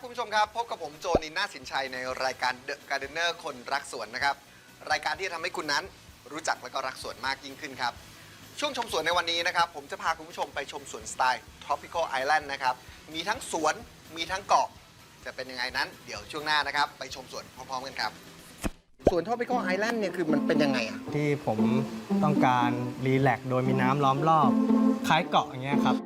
สวัสดีครับคุณผู้ชมครับ พบกับผมโจนินนาสินชัยในรายการ The Gardener คนรักสวนนะครับ รายการที่จะทำให้คุณนั้นรู้จักและก็รักสวนมากยิ่งขึ้นครับ ช่วงชมสวนในวันนี้นะครับ ผมจะพาคุณผู้ชมไปชมสวนสไตล์ Tropical Island นะครับ มีทั้งสวนมีทั้งเกาะ จะเป็นยังไงนั้น เดี๋ยวช่วงหน้านะครับ ไปชมสวนพร้อมๆกันครับสวน Tropical Island เนี่ยคือมันเป็นยังไงอะที่ผมต้องการรีแลกซ์โดยมีน้ำล้อมรอบ คล้ายเกาะอย่างเงี้ยครับ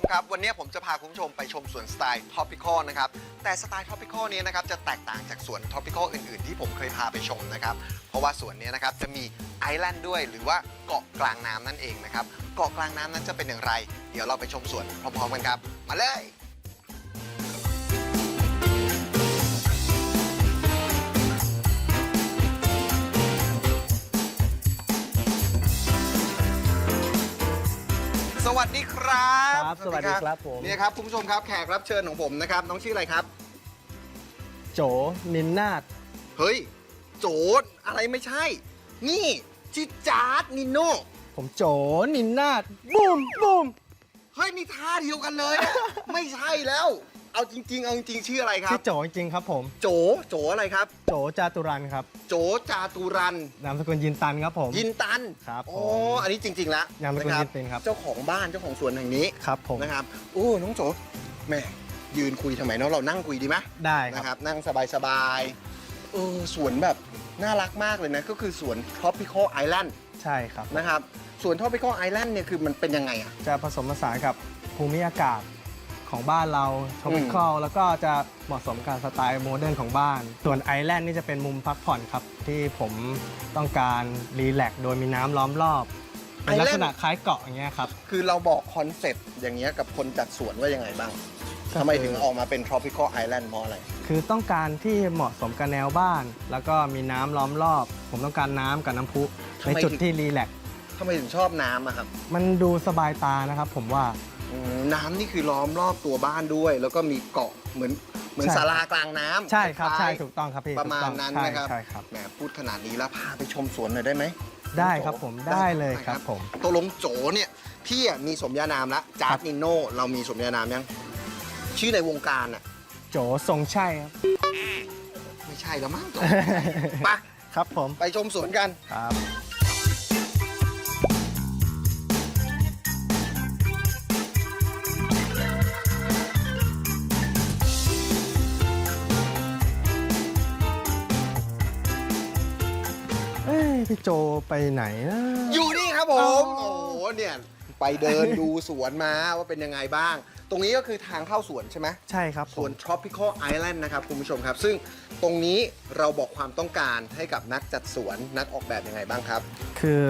มครับ วันนี้ผมจะพาคุณผู้ชมไปชมสวนสไตล์ Tropical นะครับ แต่สไตล์ Tropical นี้นะครับจะแตกต่างจากสวน Tropical อื่นๆ ที่ผมเคยพาไปชมนะครับ เพราะว่าสวนนี้นะครับจะมีไอแลนด์ด้วยหรือว่าเกาะกลางน้ำนั่นเองนะครับ เกาะกลางน้ำนั้นจะเป็นอย่างไร เดี๋ยวเราไปชมสวนพร้อมๆกันครับ มาเลย วัสดีครับครับสวัสดีครับผม นี่ครับคุณผู้ชมครับแขกรับเชิญของผมนะครับน้องชื่ออะไรครับ โจนินนาดเฮ้ย โจดอะไรไม่ใช่ นี่ชิจาร์ดนิโน่ผมโจนินนาดบูมบูมเฮ้ยนี่ท่าเดียวกันเลยอะ ไม่ใช่แล้ว เอาจริง ๆ เอาจริงๆชื่ออะไรครัชื่บ อโจจริงๆครับผม โจโจอะไรครับ โจจาตุรันครับ โจจาตุรัน นามสกุลยินตันครับผม ยินตันครับโอ้ผมอันนี้จริง ๆ แล้วนามสกุละคยินตันครับ เจ้าของบ้านเจ้าของสวนแห่งนี้ครับผม นะครับโอ้น้องโจแม่ยืนคุยทำไมเนาะเรานั่งคุยดีไหมได้คนะครัรับบนั่งสบายๆเออสวนแบบน่ารักมากเลยนะ ก็คือสวน Tropical Island ใช่ครับ นะครับสวน Tropical Island เนี่ยคือมันเป็นยังไงอะจะผสมผสานกับภูมิอากาศ ของบ้านเราท r o ปิคอลแล้วก็จะเหมาะสมกับสไตล์โมเดิร์นของบ้าน ส่วนไอแลนด์นี่จะเป็นมุมพักผ่อนครับ ที่ผมต้องการรีแลกซ์โดยมีน้ำล้อมรอบเป็นลักษณะคล้ายเกาะอย่างเงี้ยครับ คือเราบอกคอนเซปต์อย่างเงี้ยกับคนจัดสวนว่ายังไงบ้างก็คือทำไมถึงออกมาเป็น Tropical Island เพราะอะไร คือต้องการที่เหมาะสมกับแนวบ้าน แล้วก็มีน้ำล้อมรอบ ผมต้องการน้ำกับน้ำพุทำในไมจุดถึงที่รีแลกซ์ทำไมถึงชอบน้ำอะครับ มันดูสบายตานะครับผมว่าอืม น้ำนี่คือล้อมรอบตัวบ้านด้วย แล้วก็มีเกาะเหมือนเหมือนใช่ ศาลากลางน้ำใช่ครับล้ายๆใช่ถูกต้องครับพี่ประมาณถูกต้องนั้นใช่นะครับใช่ครับ แหมพูดขนาดนี้แล้วพาไปชมสวนหน่อยได้ไหมได้ครับผมได้เลยครับผม ตกลงโจเนี่ยพี่อะมีสมญานามละจาร์ดนิโน่เรามีสมญานามยัง ชื่อในวงการอะโจทรงใช่ครับ ไม่ใช่แล้วมั้งโจ ไป ครับผม ไปชมสวนกัน ครับ พี่โจไปไหนนะ อยู่นี่ครับผมอ๋อโอ้โหเนี่ยไปเดินดูสวนมาว่าเป็นยังไงบ้าง ตรงนี้ก็คือทางเข้าสวนใช่ไหม ใช่ครับสผวนม tropical island นะครับคุณผู้ชมครับ ซึ่งตรงนี้เราบอกความต้องการให้กับนักจัดสวนนักออกแบบยังไงบ้างครับ คือ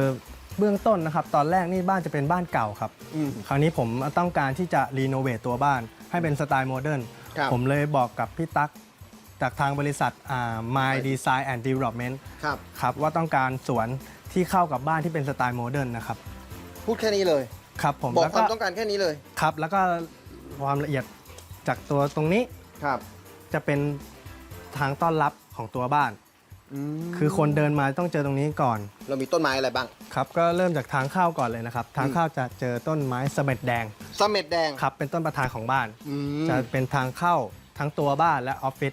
เบื้องต้นนะครับ ตอนแรกนี่บ้านจะเป็นบ้านเก่าครับ อืม คราวนี้ผมต้องการที่จะรีโนเวทตัวบ้าน ให้เป็นสไตล์โมเดิร์นครับ ผมเลยบอกกับพี่ตั๊ก จากทางบริษัทอ่า My Design and Development ครับ ครับว่าต้องการสวนที่เข้ากับบ้านที่เป็นสไตล์โมเดิร์นนะครับพูดแค่นี้เลย ครับผมบอกแล้วคก็วามต้องการแค่นี้เลย ครับแล้วก็ความละเอียดจากตัวตรงนี้ครับจะเป็นทางต้อนรับของตัวบ้าน คือคนเดินมาต้องเจอตรงนี้ก่อนเรามีต้นไม้อะไรบ้าง ครับก็เริ่มจากทางเข้าก่อนเลยนะครับ ทางเข้าจะเจอต้นไม้เสม็ดแดงเสม็ดแดงครับเป็นต้นประธานของบ้าน อืมจะเป็นทางเข้าทั้งตัวบ้านและออฟฟิศ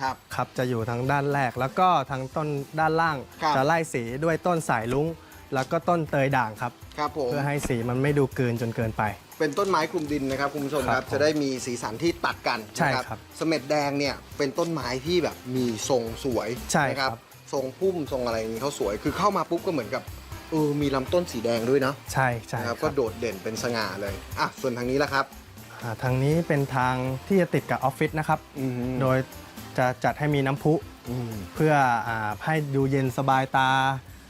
ครับ ครับจะอยู่ทางด้านแรก แล้วก็ทางต้นด้านล่าง ครับ จะไล่สีด้วยต้นสายลุงแล้วก็ต้นเตยด่างครับ ครับผม เพื่อให้สีมันไม่ดูเกินจนเกินไป เป็นต้นไม้คลุมดินนะครับคุณผู้ชมคครัรับบผมจะได้มีสีสันที่ตัดกันใช่นะครับเสม็ดแดงเนี่ยเป็นต้นไม้ที่แบบมีทรงสวยใช่นะครับทรงพุ่มทรงอะไรอย่างนี้เขาสวย คือเข้ามาปุ๊บก็เหมือนกับเออมีลำต้นสีแดงด้วยเนาะใช่ใช่นะครับคก็รับโดดเด่นเป็นสง่าเลยอะส่วนทางนี้ละครับ อ่าทางนี้เป็นทางที่จะติดกับออฟฟิศนะครับอืมโดย จะจัดให้มีน้ำพุอืมเพื่ออาให้ดูเย็นสบายตา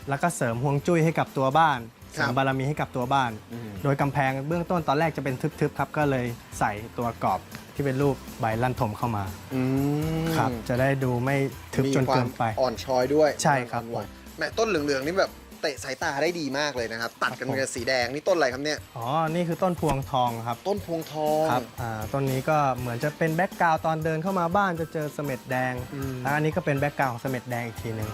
แล้วก็เสริมฮวงจุ้ยให้กับตัวบ้านเสริมบารมีให้กับตัวบ้านอืมโดยกำแพงเบื้องต้นตอนแรกจะเป็นทึบๆครับก็เลยใส่ตัวกรอบที่เป็นรูปใบลั่นทมเข้ามาอืมครับจะได้ดูไม่ทึบจนเกินไปมีความอ่อนช้อยด้วยใช่ครับอ่อนไหวแหม่ต้นเหลืองๆนี่แบบ เตะสายตาได้ดีมากเลยนะครับ ตัดกันครับผมเป็นสีแดงนี่ต้นอะไรครับเนี่ยอ๋อ นี่คือต้นพวงทองครับ ต้นพวงทองครับอ่าต้นนี้ก็เหมือนจะเป็นแบ็กกราวตอนเดินเข้ามาบ้านจะเจอเสม็ดแดงอืมแล้วอันนี้ก็เป็นแบ็กกราวของเสม็ดแดงอีกทีหนึ่ง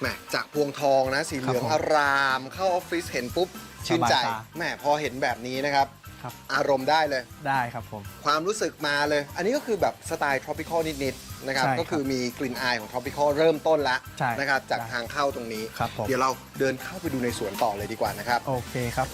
แหมจากพวงทองนะสีเหลืองครับผมอาราม เข้าออฟฟิศเห็นปุ๊บชื่นใจสบายตาแหมพอเห็นแบบนี้นะครับ ครับ อารมณ์ได้เลย ได้ครับผม ความรู้สึกมาเลย อันนี้ก็คือแบบสไตล์ tropical นิดๆนะครับ ใช่ครับก็คือมีกลิ่นอายของ tropical เริ่มต้นละใช่นะครับ จากได้ทางเข้าตรงนี้ ครับผม เดี๋ยวเราเดินเข้าไปดูในสวนต่อเลยดีกว่านะครับ โอเคครับ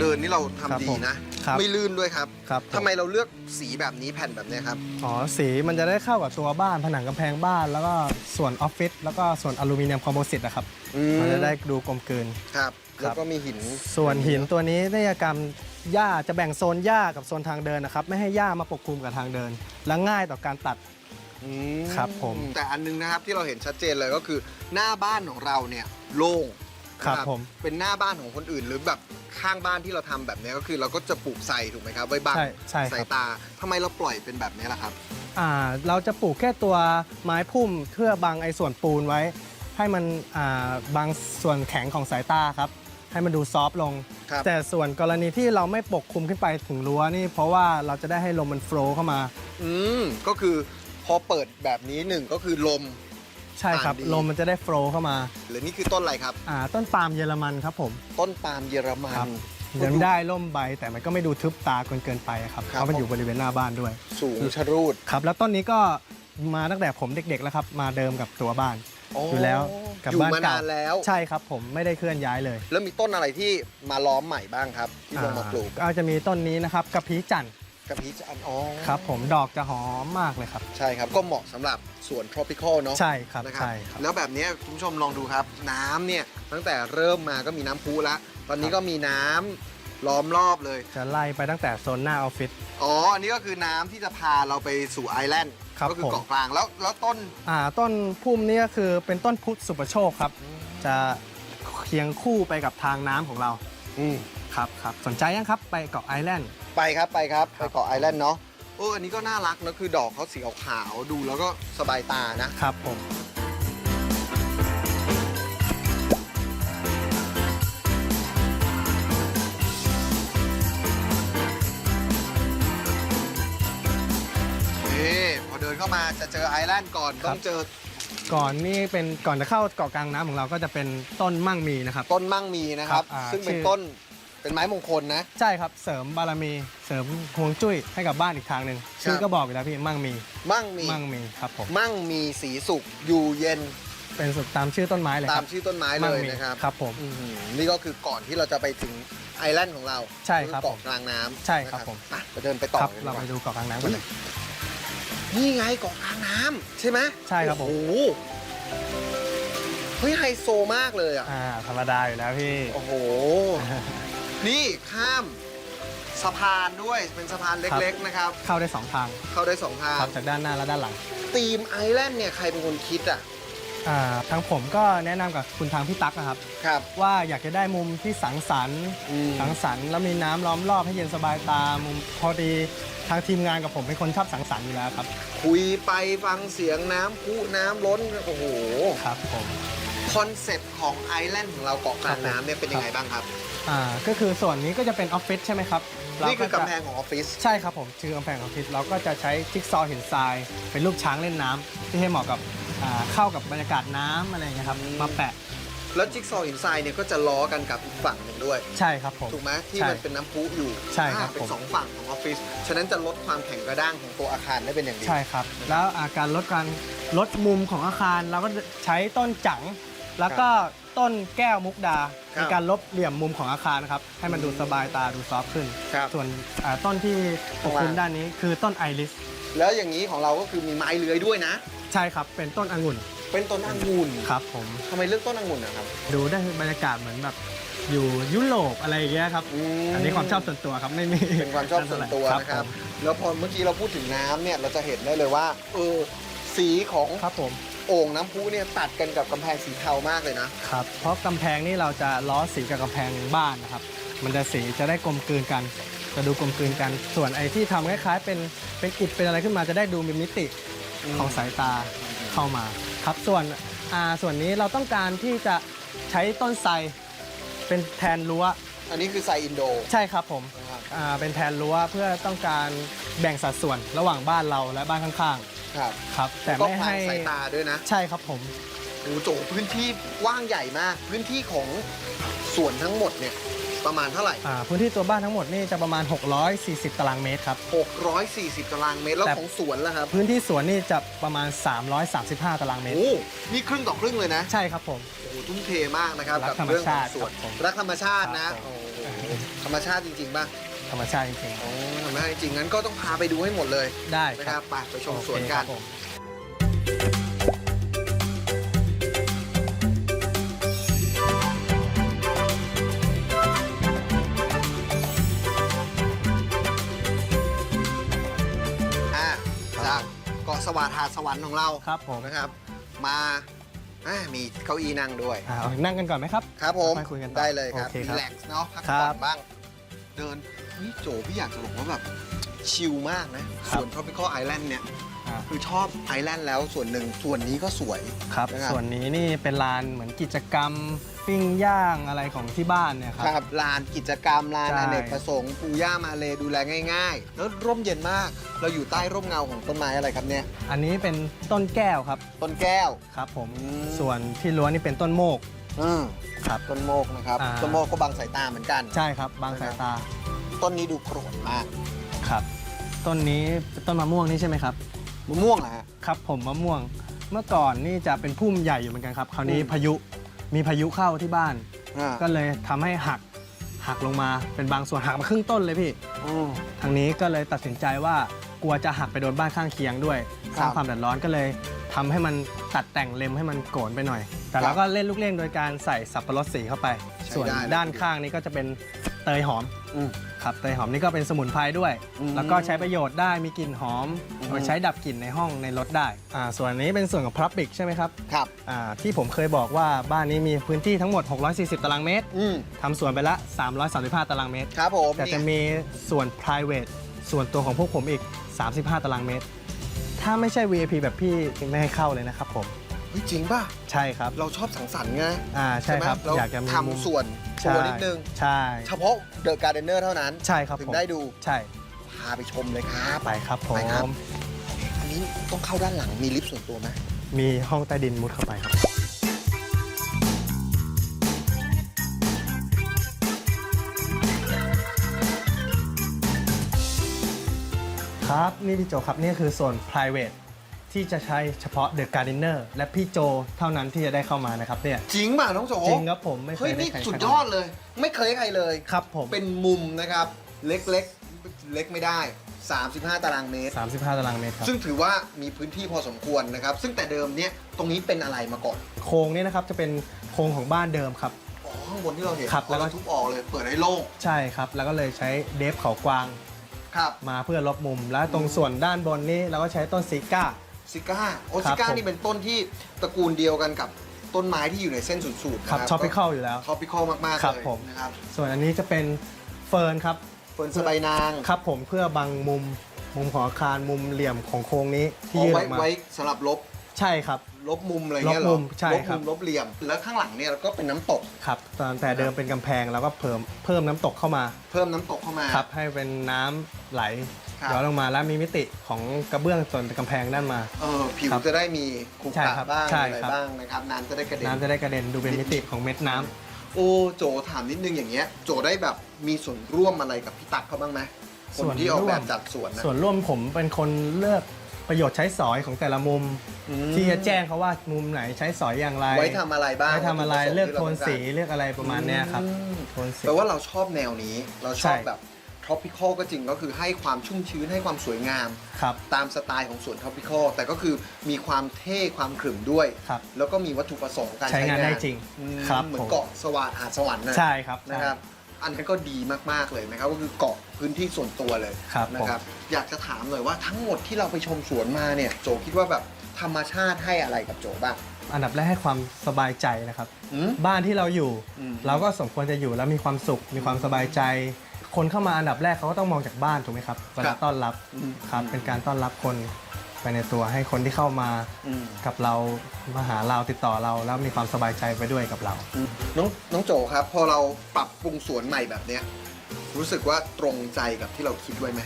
เดินนี่เราครับทำดีผมนะครับไม่ลื่นด้วยครับครับทำไมเราเลือกสีแบบนี้แผ่นแบบเนี้ยครับ อ๋อสีมันจะได้เข้ากับตัวบ้านผนังกำแพงบ้าน แล้วก็ส่วนออฟฟิศแล้วก็ส่วนอลูมิเนียมคอมโพสิตนะครับอืม มันจะได้ดูกลมกลืน ครับ ครับ แล้วก็มีหิน ส่วนหินตัวนี้นิยกรรมหญ้าจะแบ่งโซนหญ้ากับโซนทางเดินนะครับ ไม่ให้หญ้ามาปกคลุมกับทางเดิน และง่ายต่อการตัด อืมครับผมแต่อันนึงนะครับที่เราเห็นชัดเจนเลยก็คือหน้าบ้านของเราเนี่ยโล่ง ครับนะผม เป็นหน้าบ้านของคนอื่นหรือแบบข้างบ้านที่เราทำแบบเนี้ยก็คือเราก็จะปลูกไทรถูกไหมครับไว้บังใช่ใช่คสารัยบตาทำไมเราปล่อยเป็นแบบนี้ล่ะครับ อ่าเราจะปลูกแค่ตัวไม้พุ่มเพื่อบังไอ้ส่วนปูนไว้ ให้มันอ่าบังส่วนแข็งของสายตาครับ ให้มันดูซอฟต์ลง ครับ แต่ส่วนกรณีที่เราไม่ปกคลุมขึ้นไปถึงรั้วนี่เพราะว่าเราจะได้ให้ลมมันโฟล์เข้ามา อืมก็คือพอเปิดแบบนี้หนึ่งก็คือลม ใช่ครับอ่านดีลมมันจะได้โฟล์เข้ามา หรือนี่คือต้นอะไรครับ อ่าต้นปาล์มเยอรมันครับผม ต้นปาล์มเยอรมัครัน บ ยังได้ร่มใบแต่มันก็ไม่ดูทึบตาเกินเกินไปครับครับ เพราะมันอยู่บริเวณหน้าบ้านด้วย สูงชะรูดครับ แล้วต้นนี้ก็มาตั้งแต่ผมเด็กๆแล้วครับ มาเดิมกับตัวบ้าน อยู่แล้วกับอยู่บ้านมาเก่านานแล้ว ใช่ครับผมไม่ได้เคลื่อนย้ายเลยแล้วมีต้นอะไรที่มาล้อมใหม่บ้างครับ ที่ลงมาปลูก อ่าก็จะมีต้นนี้นะครับกระพี้จันทร์ กระพี้จันทร์อ๋อครับผมดอกจะหอมมากเลยครับ ใช่ครับ ก็เหมาะสำหรับสวน tropical เนาะ ใช่ครับนะครับใช่ครับ แล้วแบบนี้คุณผู้ชมลองดูครับ น้ำเนี่ยตั้งแต่เริ่มมาก็มีน้ำพุละ ตอนนี้ก็มีน้ำล้อมรอบเลย จะไล่ไปตั้งแต่โซนหน้าออฟฟิศ อ๋อ อันนี้ก็คือน้ำที่จะพาเราไปสู่ไอแลนด์ครับก็คือผม เกาะกลางแล้วแล้วต้นอ่าต้นพุ่มนี้ก็คือเป็นต้นพุทธสุปโชคครับ จะเคียงคู่ไปกับทางน้ำของเรา อืมครับครับสนใจยังครับไปเกาะไอแลนด์ ไปครับไปครับครัไปบเกาะไอแลนด์เนาะเอออันนี้ก็น่ารักนะคือดอกเขาสีขาวๆดูแล้วก็สบายตานะ ครับผม นี่พอเดินเข้ามาจะเจอไอแลนด์ก่อนต้องเจอก่อนนี่เป็นก่อนจะเข้าเกาะกลางน้ำของเราก็จะเป็นต้นมั่งมีนะครับ ต้นมั่งมีนะครับ ครับอ่าซึ่งเป็นชื่อ ต้น เป็นไม้มงคลนะ ใช่ครับ เสริมบารมี เสริมฮวงจุ้ยให้กับบ้านอีกทางหนึ่งชื่อก็บอกอยู่แล้วพี่มั่งมี มั่งมี มั่งมีครับผม มั่งมีสีสุขอยู่เย็น เป็นสุดตามชื่อต้นไม้เลยตาคมรับชื่อต้นไม้เลมั่งยมีนะครับครับผม อื้อหือนี่ก็คือก่อนที่เราจะไปถึงไอแลนด์ของเราใช่ครับอเกาะกลางน้ำใช่ครับนะผม อะไปเดินไปต่อครับ กันดีเรากไปว่า ดูเกาะกลางน้ำกันเลย นี่ไงเกาะกลางน้ำใช่ไหมใช่ครับผม โอ้โหเฮ้ยไฮโซมากเลยอะ อ่าธรรมดาอยู่แล้วพี่ โอ้โห นี่ข้ามสะพานด้วยเป็นสะพานเล็ก ๆ นะครับ เข้าได้สองทางเข้าได้สองทางครับจากด้านหน้าและด้านหลังทีมไอแลนด์เนี่ยใครเป็นคนคิดอะอ่าทางผมก็แนะนำกับคุณทางพี่ตั๊กนะครับ ครับ ว่าอยากจะได้มุมที่สังสรรค์อืม สังสรรค์แล้วมีน้ำล้อมรอบให้เย็นสบายตามุมพอดีทางทีมงานกับผมเป็นคนชอบสังสรรค์อยู่แล้วครับคุยไปฟังเสียงน้ำพุน้ำล้นโอ้โห ครับผม คอนเซ็ปต์ของไอแลนด์ของเราเกาะกลางน้ำเนี่ยเป็นยังไงบ้างครับ อ่าก็คือส่วนนี้ก็จะเป็นออฟฟิศใช่ไหมครับเรานี่คือกำแพจะงของออฟฟิศ ใช่ครับผมชื่อกำแพงออฟฟิศเราก็จะใช้จิ๊กซอว์หินทราย เป็นรูปช้างเล่นน้ำที่ให้เหมาะกับอ่าเข้ากับบรรยากาศน้ำอะไรอย่างเงี้ยครับมาแปะแล้วจิ๊กซอว์หินทรายเนี่ยก็จะล้อกันกับอีกฝั่งหนึ่งด้วย ใช่ครับผม ถูกไหมที่ใช่มันเป็นน้ำพุอยู่ใช่ครับอ่าเป็นผม สองฝั่งของออฟฟิศ ฉะนั้นจะลดความแข็งกระด้างของตัวอาคารได้เป็นอย่างดี ใช่ครับ แล้วอาการลดการลดมุมของอาคารเราก็จะใช้ต้นจัง แล้วก็ต้นแก้วมุกดาครับในการลบเหลี่ยมมุมของอาคารนะครับให้มันดูสบายตาดูซอฟต์ขึ้น ครับส่วนอ่าต้นที่ปกคลุมข้างล่าง ด้านนี้คือต้นไอริสแล้วอย่างนี้ของเราก็คือมีไม้เลื้อยด้วยนะ ใช่ครับเป็นต้นองุ่นเป็นต้นองุ่นครับผมทำไมเลือกต้นองุ่นนะครับดูได้บรรยากาศเหมือนแบบอยู่ยุโรปอะไรอย่างเงี้ยครับอันนี้ความชอบส่วนตัวครับไม่มีเป็นความชอบส่วนตัวนะครับ ผมแล้วพอเมื่อกี้เราพูดถึงน้ำเนี่ยเราจะเห็นได้เลยว่าเออสีของครับผม โอ่งน้ำพุเนี่ยตัดกันกับกำแพงสีเทามากเลยนะ ครับ เพราะกำแพงนี่เราจะล้อสีกับกำแพงบ้านนะครับ มันจะสีจะได้กลมกลืนกัน จะดูกลมกลืนกัน ส่วนไอ้ที่ทำคล้ายๆเป็นเป็นอิฐเป็นอะไรขึ้นมาจะได้ดูมีมิติอืม ของสายตาเข้ามาครับ ส่วนอ่าส่วนนี้เราต้องการที่จะใช้ต้นไทรเป็นแทนรั้วอันนี้คือไซอินโดใช่ครับผมนะครับอ่าเป็นแทนรั้วเพื่อต้องการแบ่งสัดส่วนระหว่างบ้านเราและบ้านข้าง ครับๆครับ แต่ก็ไม่ผ่านให้สายตาด้วยนะใช่ครับผมโอ้โหโจพื้นที่กว้างใหญ่มาก พื้นที่ของสวนทั้งหมดเนี่ยประมาณเท่าไหร่ อ่าพื้นที่ตัวบ้านทั้งหมดนี่จะประมาณ 640 ตารางเมตรครับ 640 ตารางเมตร แล้วแต่ ของสวนล่ะครับพื้นที่สวนนี่จะประมาณ 335 ตารางเมตร โอ้นี่ครึ่งต่อครึ่งเลยนะ ใช่ครับผม โอ้โหทุ่มเทมากนะครับรักกับธรรมเรื่องขอชางติสวนครับผมรักธรรมชาติครันะบผม โอ้โหธรรมชาติจริงๆป่ะธ รรมชาติจริงโอ้ธรรมชาติจริงๆงั้นก็ต้องพาไปดูให้หมดเลยๆได้นะคครัรับบไปไปชมโอเคสวนกันครับผมอะจากเกาะสวัสดิ์หาดสวรรค์ของเราครับผมนะครับ มาอะมีเก้าอี้นั่งด้วย อ่านั่งกันก่อนไหมครับ ครับผม ค่อยคุยกันต่อได้เลยครับโอเครีครับแลกซ์เนาะพักครัผ่อบนบ้าง เดิน นี่โจพี่อยากจะบอกว่าแบบชิลมากนะ ครับส่วน Tropical Island เนี่ย อ่า คือชอบไอแลนด์แล้วส่วนหนึ่งส่วนนี้ก็สวยครับนะครับส่วนนี้นี่เป็นลานเหมือนกิจกรรมปิ้งย่างอะไรของที่บ้านเนี่ยครับครับลานกิจกรรมลานใช่ อเนกประสงค์ปูย่ามาเลดูแลง่าย ๆ แล้วร่มเย็นมาก เราอยู่ใต้ร่มเงาของต้นไม้อะไรครับเนี่ย อันนี้เป็นต้นแก้วครับต้นแก้ว ครับ ผมอืม ส่วนที่รั้วนี่เป็นต้นโมก อืมครับต้นโมกนะครับอ่า ต้นโมกก็บังสายตาเหมือนกัน ใช่ครับ บางสายตา ต้นนี้ดูโกรธมากครับ ต้นนี้เป็นต้นมะม่วงนี่ใช่ไหมครับ มะม่วงเหรอฮะ ครับผมมะม่วง เมื่อก่อนนี่จะเป็นพุ่มใหญ่อยู่เหมือนกันครับ คราวนี้อืม พายุ มีพายุเข้าที่บ้าน อ่าก็เลยทำให้หัก หักลงมา เป็นบางส่วนหักมาครึ่งต้นเลยพี่ อืม ทางนี้ก็เลยตัดสินใจว่ากลัวจะหักไปโดนบ้านข้างเคียงด้วยครับสร้างความเดือดร้อนก็เลยทำให้มันตัดแต่งเล็มให้มันโกนไปหน่อย แต่ครัเราบก็เล่นลูกเล่นโดยการใส่สับปะรดสีเข้าไป ใช้ส่วนได้เลยด้านข้างนี้ก็จะเป็นเตยหอม อืม ครับเตยหอมนี่ก็เป็นสมุนไพรด้วย อืม แล้วก็ใช้ประโยชน์ได้มีกลิ่นหอมอืมเอาไปใช้ดับกลิ่นในห้องในรถได้อ่าส่วนนี้เป็นส่วนของพลับบิกใช่ไหมครับครับ อ่าที่ผมเคยบอกว่าบ้านนี้มีพื้นที่ทั้งหมด 640 ตารางเมตรอืมทำสวนไปละ 335 ตารางเมตร ครับผมแต่จะนี่มีส่วน private ส่วนตัวของพวกผมอีก 35 ตารางเมตร ถ้าไม่ใช่ VIP แบบพี่ไม่ให้เข้าเลยนะครับผม เฮ้ยจริงป่ะ ใช่ครับเราชอบสังสรรค์ไงอ่าใช่ครับ ไหมเราอยากจะมีมุมทำส่วน ใช่ตัวนิดนึง ใช่เฉพาะเดอะการ์เดนเนอร์เท่านั้น ใช่ครับถึงผมได้ดู ใช่ พาไปชมเลยครับ ไปครับผไปครับ ม อันนี้ต้องเข้าด้านหลังมีลิฟต์ส่วนตัวไหมมีห้องใต้ดินมุดเข้าไปครับ ครับ นี่พี่โจครับ นี่คือส่วน private ที่จะใช้เฉพาะ The Gardener และพี่โจเท่านั้นที่จะได้เข้ามานะครับเนี่ยจริงป่ะน้องโจจริงครับผมไม่เคเฮ้ยยได้นี่ใครสุดยอดเลย ไม่เคยให้ใครเลย ครับผมเป็นมุมนะครับเล็กๆเล็กไม่ได้ 35 ตารางเมตร 35 ตารางเมตรครับซึ่งถือว่ามีพื้นที่พอสมควรนะครับ ซึ่งแต่เดิมเนี่ยตรงนี้เป็นอะไรมาก่อนโครงนี่นะครับจะเป็นโครงของบ้านเดิมครับ อ๋อข้างบนที่เราเห็นครับแล้วก็ทุบออกเลยเปิดให้โล่งใช่ครับ แล้วก็เลยใช้เดฟเขากวางครับ มาเพื่อลบมุม แล้วตรงส่วนด้านบนนี้เราก็ใช้ต้นซิก้า ซิก้าโอครัซิบก้าผมนี่เป็นต้นที่ตระกูลเดียวกันกับต้นไม้ที่อยู่ในเส้นศูนย์สูตรครับชอปปิคอลอยู่แล้วท็อปปิคอลมากคๆรับเลยผมนะครับส่วนอันนี้จะเป็นเฟิร์นครับเฟิร์นสบายนางครับผมเพื่อบังมุมมุมของอาคารมุมเหลี่ยมของโครงนี้ที่เอายื่นอไว้อกมาไว้สำหรับลบใช่ครับ ลบมุมอะไรเงี้ยเหรลอบมุมใช่ลบครัมุบมลบเหลี่ยม แล้วข้างหลังเนี่ยก็เป็นน้ำตกครับตอนแต่เดิมเป็นกำแพงแล้วก็เพิ่มเพิ่มน้ำตกเข้ามา เพิ่มน้ำตกเข้ามาครับให้เป็นน้ำไหล ครับ ย้อนลงมาแล้วมีมิติของกระเบื้องส่วนกำแพงด้านมา เออผิวครับจะได้มีขรุใช่ขระครับบ้างใช่อะไรครับ บ้างนะครับน้ำจะได้กระเด็น น้ำจะได้กระเด็นดูเป็นมิติของเม็ดน้ำ โอ้โจถามนิดนึงอย่างเงี้ย โจได้แบบมีส่วนร่วมอะไรกับพี่ตั๊กเขาบ้างไหมคส่นวนที่ออกร่วมแบบจัดสวนนะ ส่วนร่วมผมเป็นคนเลือกประโยชน์ใช้สอยของแต่ละมุม อืม ที่จะแจ้งเขาว่ามุมไหนใช้สอยอย่างไรไว้ทำอะไรบ้างไว้ทำอะไรวัตถุปสงค์เลือกโทนที่ราสีต้งการเลือกอะไรประมาณเนี้ยครับอืมโทนสี แปลว่าเราชอบแนวนี้ เราชอบใช่ แบบ tropical ก็จริงก็คือให้ความชุ่มชื้นให้ความสวยงาม ครับ ตามสไตล์ของสวน tropical แต่ก็คือมีความเท่ความขรึมด้วย ครับ แล้วก็มีวัตถุประสงค์การใช้งานได้จริงอืมครับเหมือผนมเกาะสวาดหาดสวรรค์นะใช่ครับ นะครับ อันนี้นก็ดีมากๆเลยนะครับ ก็คือเกาะพื้นที่ส่วนตัวเลยครับนะผมครับ อยากจะถามหน่อยว่าทั้งหมดที่เราไปชมสวนมาเนี่ยโจคิดว่าแบบธรรมชาติให้อะไรกับโจบ้างอันดับแรกให้ความสบายใจนะครับ อืม บ้านที่เราอยู่ อืม เราก็สมควรจะอยู่แล้วมีความสุข มีความสบายใจ คนเข้ามาอันดับแรกเขาก็ต้องมองจากบ้านถูกไหมครับเวลาต้อนรับอืมครับเป็นการต้อนรับคนไปในตัวให้คนที่เข้ามาอืมกับเรามาหาเราติดต่อเราแล้วมีความสบายใจไปด้วยกับเรา น้องน้องโจครับ พอเราปรับปรุงสวนใหม่แบบเนี้ยรู้สึกว่าตรงใจกับที่เราคิดไว้ไหม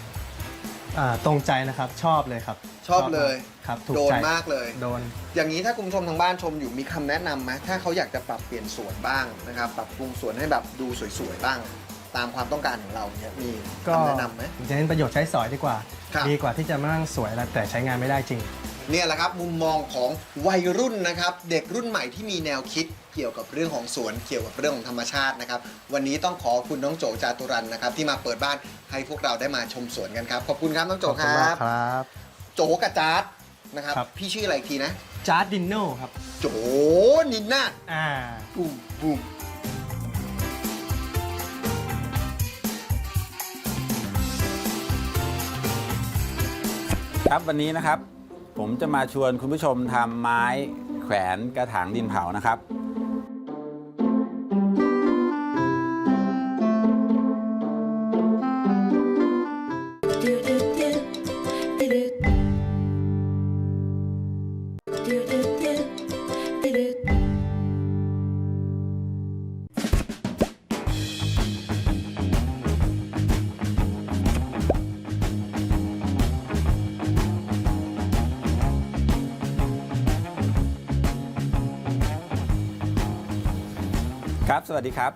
อ่าตรงใจนะครับชอบเลยครับ ชอบเลยครับถูกโดนใจมากเลย โดน อย่างนี้ถ้าคุณผู้ชมทางบ้านชมอยู่มีคำแนะนำไหมถ้าเขาอยากจะปรับเปลี่ยนสวนบ้างนะครับ ปรับปรุงสวนให้แบบดูสวยๆบ้าง ตามความต้องการของเราเนี่ยมีก็คำแนะนำไหมจะเน้นประโยชน์ใช้สอยดีกว่า ครับ ดีกว่าที่จะมานั่งสวยแล้วแต่ใช้งานไม่ได้จริง เนี่ยแหละครับมุมมองของวัยรุ่นนะครับ เด็กรุ่นใหม่ที่มีแนวคิดเกี่ยวกับเรื่องของสวนเกี่ยวกับเรื่องของธรรมชาตินะครับวันนี้ต้องขอคุณน้องโจจาตุรันนะครับที่มาเปิดบ้านให้พวกเราได้มาชมสวนกันครับขอบคุณครับน้องโจขอบคคุณรัมากบครับ โจกับจาร์ดนะครับครับ พี่ชื่ออะไรอีกทีนะ จาร์ดดินโน่ครับ โจนินนาอ่า บูมบูม ครับวันนี้นะครับ ผมจะมาชวนคุณผู้ชมทำไม้แขวนกระถางดินเผานะครับ ครับ สวัสดีครับ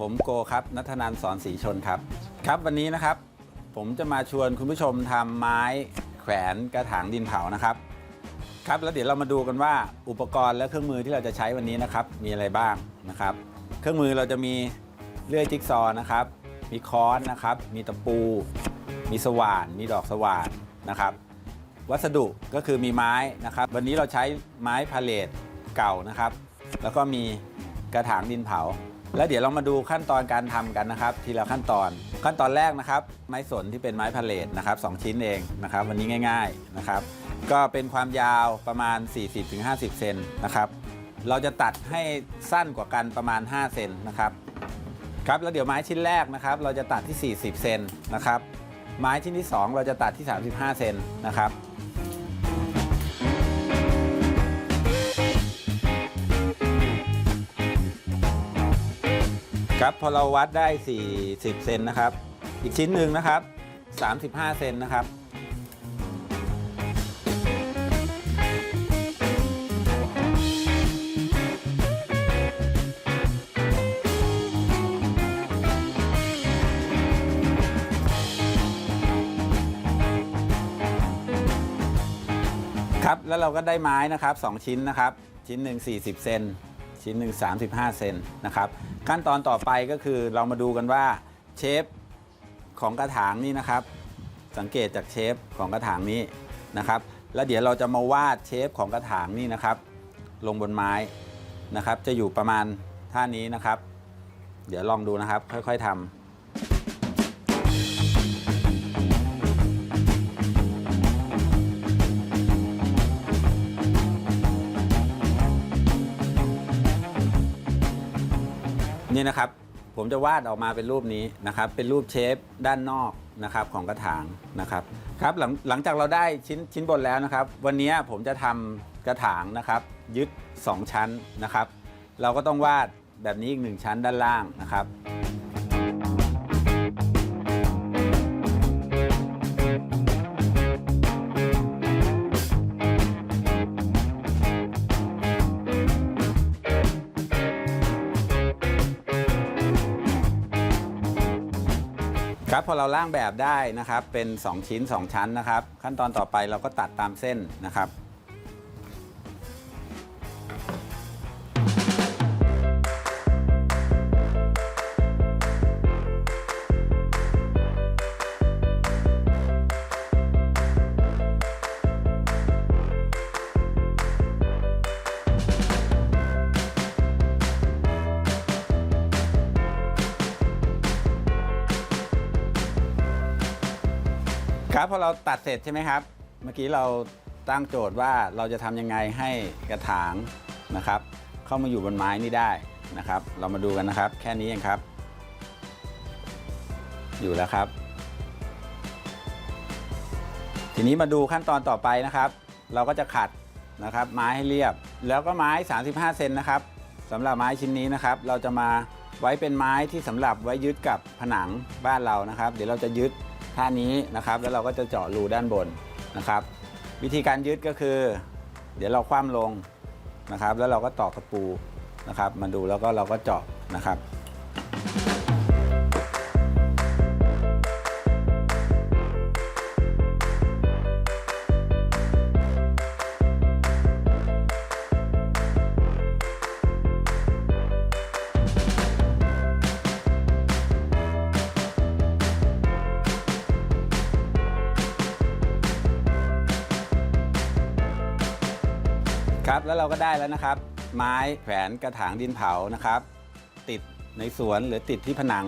ผมโกครับนัทนันสอนศรีชนครับ ครับวันนี้นะครับ ผมจะมาชวนคุณผู้ชมทำไม้แขวนกระถางดินเผานะครับ ครับแล้วเดี๋ยวเรามาดูกันว่าอุปกรณ์และเครื่องมือที่เราจะใช้วันนี้นะครับ มีอะไรบ้างนะครับ เครื่องมือเราจะมีเลื่อยจิ๊กซอว์นะครับ มีค้อนนะครับ มีตะปู มีสว่าน มีดอกสว่านนะครับ วัสดุก็คือมีไม้นะครับ วันนี้เราใช้ไม้พาเลตเก่านะครับ แล้วก็มี กระถางดินเผา แล้วเดี๋ยวเรามาดูขั้นตอนการทำกันนะครับ ทีละขั้นตอน ขั้นตอนแรกนะครับ ไม้สนที่เป็นไม้พาเลตนะครับสองชิ้นเองนะครับ วันนี้ง่าย ๆนะครับ ก็เป็นความยาวประมาณ 40-50 เซนนะครับ เราจะตัดให้สั้นกว่ากันประมาณ 5 เซนนะครับครับแล้วเดี๋ยวไม้ชิ้นแรกนะครับ เราจะตัดที่ 40 เซนนะครับ ไม้ชิ้นที่ 2 เราจะตัดที่ 35 เซนนะครับ ครับพอเราวัดได้ 40 เซนนะครับ อีกชิ้นหนึ่งนะครับ 35 เซนนะครับ ครับ แล้วเราก็ได้ไม้นะครับ 2 ชิ้นนะครับ ชิ้นหนึ่ง40 เซน ชิ้นหนึ่ง35 เซนนะครับ ขั้นตอนต่อไปก็คือเรามาดูกันว่าเชฟของกระถางนี่นะครับ สังเกตจากเชฟของกระถางนี้นะครับ แล้วเดี๋ยวเราจะมาวาดเชฟของกระถางนี่นะครับ ลงบนไม้นะครับ จะอยู่ประมาณท่านี้นะครับ เดี๋ยวลองดูนะครับ ค่อย ๆทำ นี่นะครับ ผมจะวาดออกมาเป็นรูปนี้นะครับ เป็นรูปเชฟด้านนอกนะครับของกระถางนะครับครับหลังหลังจากเราได้ชิ้นชิ้นบนแล้วนะครับ วันนี้ผมจะทำกระถางนะครับ ยึด 2 ชั้นนะครับ เราก็ต้องวาดแบบนี้อีกหนึ่งชั้นด้านล่างนะครับ ครับพอเราล่างแบบได้นะครับเป็น 2 ชิ้น 2 ชั้นนะครับ ขั้นตอนต่อไปเราก็ตัดตามเส้นนะครับ อเราตัดเสร็จใช่ไหมครับ เมื่อกี้เราตั้งโจทย์ว่าเราจะทำยังไงให้กระถางนะครับ เข้ามาอยู่บนไม้นี่ได้นะครับ เรามาดูกันนะครับ แค่นี้เองครับ อยู่แล้วครับ ทีนี้มาดูขั้นตอนต่อไปนะครับ เราก็จะขัดนะครับ ไม้ให้เรียบ แล้วก็ไม้ 35 เซนนะครับสำหรับไม้ชิ้นนี้นะครับ เราจะมาไว้เป็นไม้ที่สำหรับไว้ยึดกับผนังบ้านเรานะครับ เดี๋ยวเราจะยึด ท่านี้นะครับ แล้วเราก็จะเจาะรูด้านบนนะครับ วิธีการยึดก็คือ เดี๋ยวเราคว่ำลงนะครับ แล้วเราก็ตอกตะปูนะครับ มาดูแล้วก็เราก็เจาะนะครับ แล้วเราก็ได้แล้วนะครับ ไม้แขวนกระถางดินเผานะครับ ติดในสวนหรือติดที่ผนัง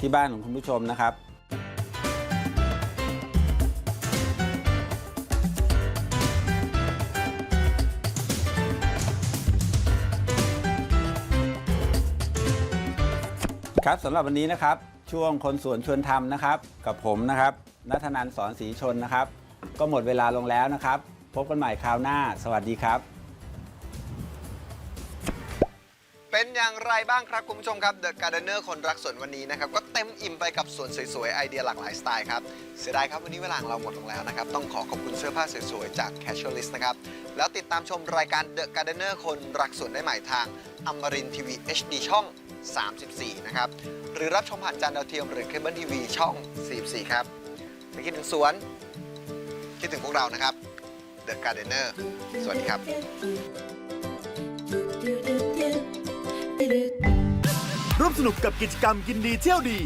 ที่บ้านของคุณผู้ชมนะครับครับสำหรับวันนี้นะครับช่วงคนสวนชวนทำนะครับ กับผมนะครับนัทนันสอนศรีชนนะครับ ก็หมดเวลาลงแล้วนะครับ พบกันใหม่คราวหน้า สวัสดีครับ เป็นอย่างไรบ้างครับคุณผู้ชมครับ The Gardener คนรักสวนวันนี้นะครับ ก็เต็มอิ่มไปกับสวนสวยๆ ไอเดียหลากหลายสไตล์ครับ เสียดายครับวันนี้เวลาของเราหมดลงแล้วนะครับ ต้องขอขอบคุณเสื้อผ้าสวยๆ จาก Casualist นะครับ แล้วติดตามชมรายการ The Gardener คนรักสวนได้ใหม่ทางอมรินทีวี HD ช่อง 34 นะครับ หรือรับชมผ่านจานดาวเทียมหรือเคเบิลทีวีช่อง 44 ครับไม่คิดถึงสวน คิดถึงพวกเรานะครับ The Gardener สวัสดีครับ ร่วมสนุกกับกิจกรรมกินดีเที่ยวดี